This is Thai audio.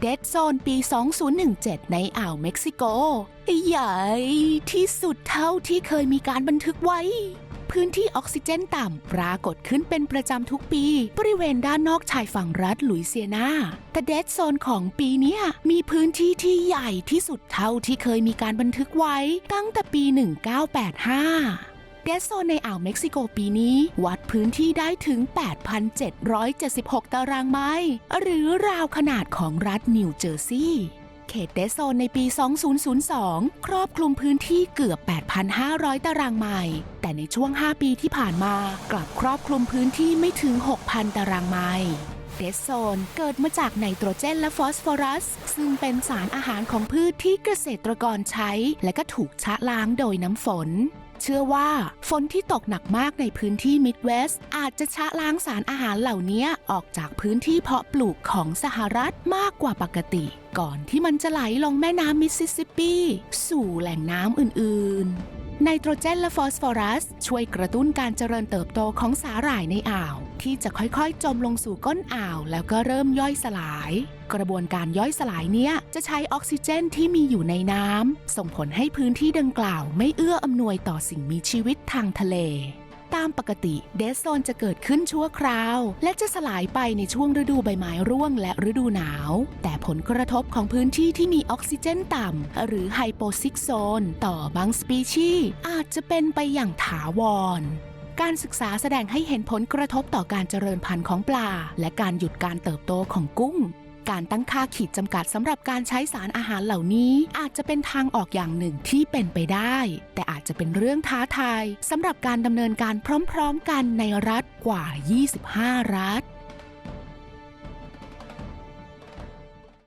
เดดโซนปี 2017 ในอ่าวเม็กซิโก ใหญ่ที่สุดเท่าที่เคยมีการบันทึกไว้ พื้นที่ออกซิเจนต่ำปรากฏขึ้นเป็นประจำทุกปี บริเวณด้านนอกชายฝั่งรัฐหลุยเซียนาแต่เดดโซนของปีนี้มีพื้นที่ที่ใหญ่ที่สุดเท่าที่เคยมีการบันทึกไว้ตั้งแต่ปี 1985 เดดโซนในอ่าวเม็กซิโกปีนี้ วัดพื้นที่ได้ถึง 8,776 ตารางไมล์หรือราวขนาดของรัฐนิวเจอร์ซีย์เขตเดดโซนในปี 2002 ครอบคลุมพื้นที่เกือบ 8,500 ตารางไมล์ แต่ในช่วง 5 ปีที่ผ่านมากลับครอบคลุมพื้นที่ไม่ถึง 6,000 ตารางไมล์ เดดโซนเกิดมาจากไนโตรเจนและฟอสฟอรัส ซึ่งเป็นสารอาหารของพืชที่เกษตรกรใช้ และก็ถูกชะล้างโดยน้ำฝน เชื่อว่าฝนที่ตกหนักมากในพื้นที่มิดเวสต์อาจจะชะล้างสารอาหารเหล่านี้ออกจากพื้นที่เพาะปลูกของสหรัฐมากกว่าปกติ ก่อนที่มันจะไหลลงแม่น้ำมิสซิสซิปปี สู่แหล่งน้ำอื่นๆ ไนโตรเจนและฟอสฟอรัส ช่วยกระตุ้นการเจริญเติบโตของสาหร่ายในอ่าว ที่จะค่อยๆ จมลงสู่ก้นอ่าว แล้วก็เริ่มย่อยสลาย กระบวนการย่อยสลายเนี้ยจะใช้ออกซิเจนที่มีอยู่ในน้ำส่งผลให้พื้นที่ดังกล่าว ไม่เอื้ออำนวยต่อสิ่งมีชีวิตทางทะเล ตามปกติเดสโซนจะเกิดขึ้นชั่วคราว และจะสลายไปในช่วงฤดูใบไม้ร่วงและฤดูหนาว แต่ผลกระทบของพื้นที่ที่มีออกซิเจนต่ำ หรือไฮโปซิกโซนต่อบางสปีชีส์อาจจะเป็นไปอย่างถาวรการศึกษาแสดงให้เห็นผลกระทบต่อการเจริญพันธุ์ของปลา และการหยุดการเติบโตของกุ้ง การตั้งค่าขีดจำกัดสำหรับการใช้สารอาหารเหล่านี้ อาจจะเป็นทางออกอย่างหนึ่งที่เป็นไปได้ แต่อา จะเป็นเรื่องท้าทายสำหรับการดำเนินการพร้อมๆกันในรัฐกว่า 25 รัฐ